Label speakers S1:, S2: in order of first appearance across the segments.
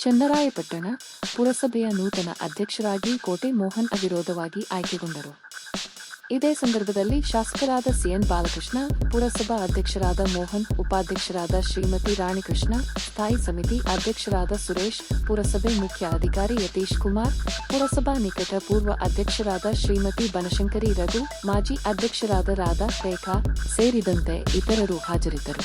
S1: ಚನ್ನರಾಯಪಟ್ಟಣ ಪುರಸಭೆಯ ನೂತನ ಅಧ್ಯಕ್ಷರಾಗಿ ಕೋಟೆ ಮೋಹನ್ ಅವಿರೋಧವಾಗಿ ಆಯ್ಕೆಗೊಂಡರು. ಇದೇ ಸಂದರ್ಭದಲ್ಲಿ ಶಾಸಕರಾದ ಸಿಎನ್ ಬಾಲಕೃಷ್ಣ, ಪುರಸಭಾ ಅಧ್ಯಕ್ಷರಾದ ಮೋಹನ್, ಉಪಾಧ್ಯಕ್ಷರಾದ ಶ್ರೀಮತಿ ರಾಣಿಕೃಷ್ಣ, ಸ್ಥಾಯಿ ಸಮಿತಿ ಅಧ್ಯಕ್ಷರಾದ ಸುರೇಶ್, ಪುರಸಭೆ ಮುಖ್ಯ ಅಧಿಕಾರಿ ಯತೀಶ್ ಕುಮಾರ್, ಪುರಸಭಾ ನಿಕಟ ಪೂರ್ವ ಅಧ್ಯಕ್ಷರಾದ ಶ್ರೀಮತಿ ಬನಶಂಕರಿ ರಘು, ಮಾಜಿ ಅಧ್ಯಕ್ಷರಾದ ರಾಧಾ ರೇಖಾ ಸೇರಿದಂತೆ ಇತರರು ಹಾಜರಿದ್ದರು.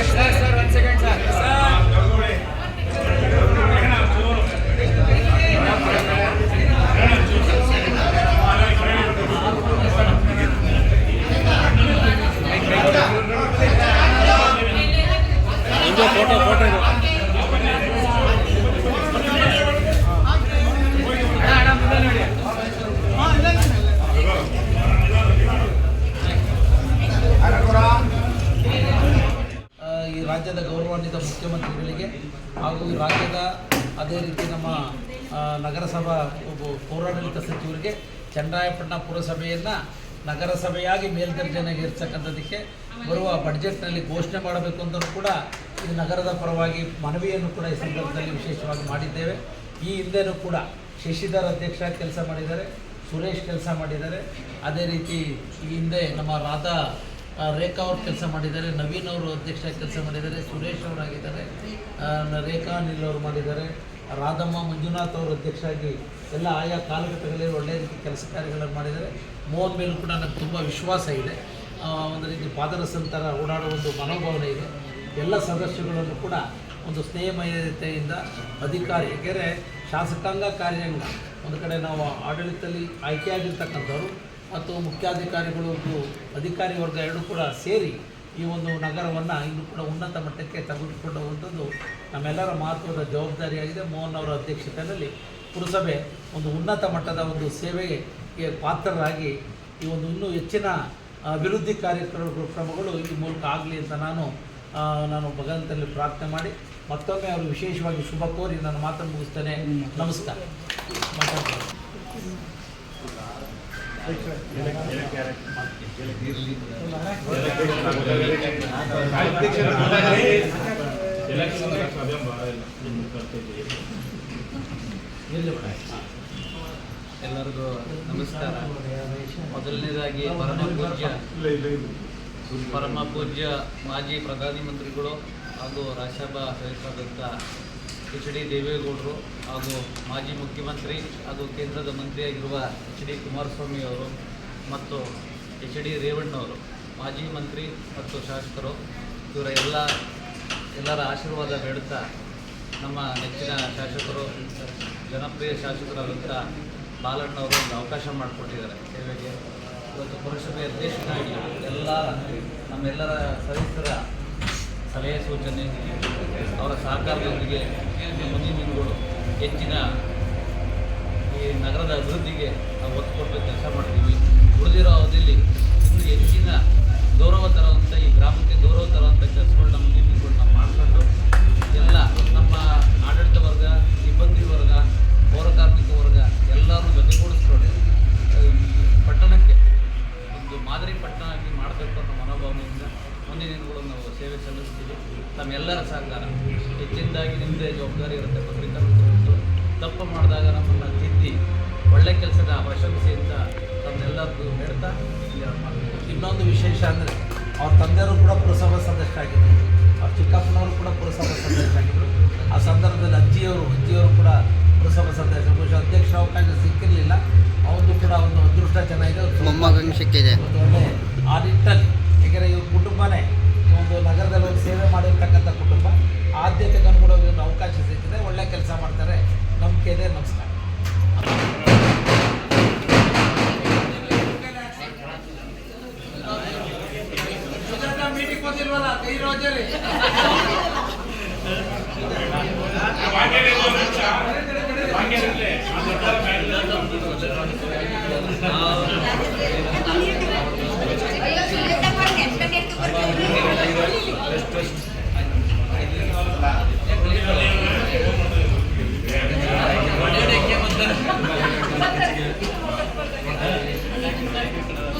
S2: Yes, sir. ಗೌರವಾನ್ವಿತ ಮುಖ್ಯಮಂತ್ರಿಗಳಿಗೆ ಹಾಗೂ ರಾಜ್ಯದ ಅದೇ ರೀತಿ ನಮ್ಮ ನಗರಸಭಾ ಪೌರಾಡಳಿತ ಸಚಿವರಿಗೆ ಚನ್ನರಾಯಪಟ್ಟಣ ಪುರಸಭೆಯನ್ನು ನಗರಸಭೆಯಾಗಿ ಮೇಲ್ದರ್ಜೆನಾಗಿ ಇರ್ತಕ್ಕಂಥದ್ದಕ್ಕೆ ಬರುವ ಬಡ್ಜೆಟ್ನಲ್ಲಿ ಘೋಷಣೆ ಮಾಡಬೇಕು ಅಂತ ಕೂಡ ಈ ನಗರದ ಪರವಾಗಿ ಮನವಿಯನ್ನು ಕೂಡ ಈ ಸಂದರ್ಭದಲ್ಲಿ ವಿಶೇಷವಾಗಿ ಮಾಡಿದ್ದೇವೆ. ಈ ಹಿಂದೆನೂ ಕೂಡ ಶಶಿಧರ್ ಅಧ್ಯಕ್ಷ ಕೆಲಸ ಮಾಡಿದ್ದಾರೆ, ಸುರೇಶ್ ಕೆಲಸ ಮಾಡಿದ್ದಾರೆ. ಅದೇ ರೀತಿ ಈ ಹಿಂದೆ ನಮ್ಮ ರಾಧಾ ರೇಖಾ ಅವರು ಕೆಲಸ ಮಾಡಿದ್ದಾರೆ, ನವೀನ್ ಅವರು ಅಧ್ಯಕ್ಷ ಕೆಲಸ ಮಾಡಿದ್ದಾರೆ, ಸುರೇಶ್ ಅವರಾಗಿದ್ದಾರೆ ರೇಖಾ ಅನಿಲ್ ಅವರು ಮಾಡಿದ್ದಾರೆ, ರಾಧಮ್ಮ ಮಂಜುನಾಥ್ ಅವರು ಅಧ್ಯಕ್ಷ ಆಗಿ ಎಲ್ಲ ಆಯಾ ಕಾಲಘಟ್ಟಗಳಲ್ಲಿ ಒಳ್ಳೆಯ ರೀತಿ ಕೆಲಸ ಕಾರ್ಯಗಳನ್ನು ಮಾಡಿದ್ದಾರೆ. ಮೋಹನ್ ಮೇಲೂ ಕೂಡ ನನಗೆ ತುಂಬ ವಿಶ್ವಾಸ ಇದೆ. ಒಂದು ರೀತಿ ಪಾದರಸಂತರ ಓಡಾಡುವ ಒಂದು ಮನೋಭಾವನೆ ಇದೆ. ಎಲ್ಲ ಸದಸ್ಯಗಳನ್ನು ಕೂಡ ಒಂದು ಸ್ನೇಹಮಯತೆಯಿಂದ ಅಧಿಕಾರಿ ಏಕೆಂದರೆ ಶಾಸಕಾಂಗ ಕಾರ್ಯಾಂಗ, ಒಂದು ಕಡೆ ನಾವು ಆಡಳಿತದಲ್ಲಿ ಆಯ್ಕೆಯಾಗಿರ್ತಕ್ಕಂಥವ್ರು ಮತ್ತು ಮುಖ್ಯಾಧಿಕಾರಿಗಳು ಅಧಿಕಾರಿ ವರ್ಗ ಎರಡೂ ಕೂಡ ಸೇರಿ ಈ ಒಂದು ನಗರವನ್ನು ಇನ್ನೂ ಕೂಡ ಉನ್ನತ ಮಟ್ಟಕ್ಕೆ ತೆಗೆದುಕೊಂಡು ಹೋಗುವಂಥದ್ದು ನಮ್ಮೆಲ್ಲರ ಮಹತ್ವದ ಜವಾಬ್ದಾರಿಯಾಗಿದೆ ಮೋಹನ್ ಅವರ ಅಧ್ಯಕ್ಷತೆಯಲ್ಲಿ ಪುರಸಭೆ ಒಂದು ಉನ್ನತ ಮಟ್ಟದ ಒಂದು ಸೇವೆಗೆ ಪಾತ್ರರಾಗಿ ಈ ಒಂದು ಇನ್ನೂ ಹೆಚ್ಚಿನ ಅಭಿವೃದ್ಧಿ ಕಾರ್ಯಕ್ರಮ ಕ್ರಮಗಳು ಈ ಮೂಲಕ ಆಗಲಿ ಅಂತ ನಾನು ನಾನು ಭಗವಂತನಲ್ಲಿ ಪ್ರಾರ್ಥನೆ ಮಾಡಿ ಮತ್ತೊಮ್ಮೆ ಅವರು ವಿಶೇಷವಾಗಿ ಶುಭ ಕೋರಿ ನಾನು ಮಾತನ್ನು ಮುಗಿಸ್ತೇನೆ ನಮಸ್ಕಾರ?
S3: ಎಲ್ಲರಿಗೂ ನಮಸ್ಕಾರ. ಮೊದಲನೇದಾಗಿ ಪರಮ ಪೂಜ್ಯ ಪರಮ ಪೂಜ್ಯ ಮಾಜಿ ಪ್ರಧಾನಮಂತ್ರಿಗಳು ಹಾಗೂ ರಾಜ್ಯಸಭಾ ಸದಸ್ಯರಾದಂಥ ಎಚ್ ಡಿ ದೇವೇಗೌಡರು ಹಾಗೂ ಮಾಜಿ ಮುಖ್ಯಮಂತ್ರಿ ಹಾಗೂ ಕೇಂದ್ರದ ಮಂತ್ರಿಯಾಗಿರುವ ಎಚ್ ಡಿ ಕುಮಾರಸ್ವಾಮಿ ಅವರು ಮತ್ತು ಎಚ್ ಡಿ ರೇವಣ್ಣವರು, ಮಾಜಿ ಮಂತ್ರಿ ಮತ್ತು ಶಾಸಕರು ಇವರ ಎಲ್ಲ, ಎಲ್ಲರ ಆಶೀರ್ವಾದ ಬೇಡುತ್ತಾ ನಮ್ಮ ನೆಚ್ಚಿನ ಶಾಸಕರು, ಜನಪ್ರಿಯ ಶಾಸಕರಾದಂಥ ಬಾಲಣ್ಣವರು ಒಂದು ಅವಕಾಶ ಮಾಡಿಕೊಟ್ಟಿದ್ದಾರೆ. ಸೇವೆಗೆ ಇವತ್ತು ಪುರಸಭೆ ಅಧ್ಯಕ್ಷನಾಗಿ ಎಲ್ಲ ನಮ್ಮೆಲ್ಲರ ಸದಸ್ಯರ ಸಲಹೆ ಸೂಚನೆ ಅವರ ಸಹಕಾರದೊಂದಿಗೆ ಮುಂದಿನ ದಿನಗಳು ಹೆಚ್ಚಿನ ಈ ನಗರದ ಅಭಿವೃದ್ಧಿಗೆ ನಾವು ಒತ್ತು ಕೊಟ್ಟು ಕೆಲಸ ಮಾಡ್ತೀವಿ ಉಳಿದಿರೋ ಅವಧಿಯಲ್ಲಿ ಸಹಕಾರ ಹೆಚ್ಚಿನದಾಗಿ ನಿಮ್ಮದೇ ಜವಾಬ್ದಾರಿ ಇರುತ್ತೆ. ಪತ್ರಿಕಾರಂತರು ತಪ್ಪು ಮಾಡಿದಾಗ ನಮ್ಮನ್ನು ತಿದ್ದಿ ಒಳ್ಳೆ ಕೆಲಸದ ಪ್ರಶಂಸೆಯಿಂದ ತಮ್ಮೆಲ್ಲರಿಗೂ ಹೇಳ್ತಾ.
S2: ಇನ್ನೊಂದು ವಿಶೇಷ ಅಂದರೆ ಅವ್ರ ತಂದೆಯವರು ಕೂಡ ಪುರಸಭಾ ಸದಸ್ಯರಾಗಿದ್ದರು ಅವ್ರ ಚಿಕ್ಕಪ್ಪನವರು ಕೂಡ ಪುರಸಭಾ ಸದಸ್ಯರಾಗಿದ್ದರು ಆ ಸಂದರ್ಭದಲ್ಲಿ ಅಜ್ಜಿಯವರು ಅಜ್ಜಿಯವರು ಕೂಡ ಪುರಸಭಾ ಸದಸ್ಯರು ಬಹುಶಃ ಅಧ್ಯಕ್ಷರ ಅವಕಾಶ ಸಿಕ್ಕಿರಲಿಲ್ಲ. ಅವತ್ತು ಕೂಡ ಒಂದು ಅದೃಷ್ಟ ಚೆನ್ನಾಗಿದೆ.
S4: ಸಿಕ್ಕಿದೆ
S2: ಒಂದು ಒಳ್ಳೆ ಆ ನಿಟ್ಟಲ್ಲಿ ಏಕೆಂದರೆ ಇವ್ರ ಕುಟುಂಬನೇ ಈ ಒಂದು ನಗರದಲ್ಲಿ ಒಂದು ಸೇವೆ ಮಾಡಿರ್ತಕ್ಕಂಥ ಕುಟುಂಬ ಆದ್ಯತೆಗೆ ಅನುಗುಣವಾಗಿ ಒಂದು ಅವಕಾಶ ಸಿಕ್ಕಿದೆ ಒಳ್ಳೆ ಕೆಲಸ ಮಾಡ್ತಾರೆ. ಇದೆ ನಮಸ್ಕಾರ. ಮೀಟಿಂಗ್ ಬಂದಿಲ್ವಲ್ಲ ಕೈ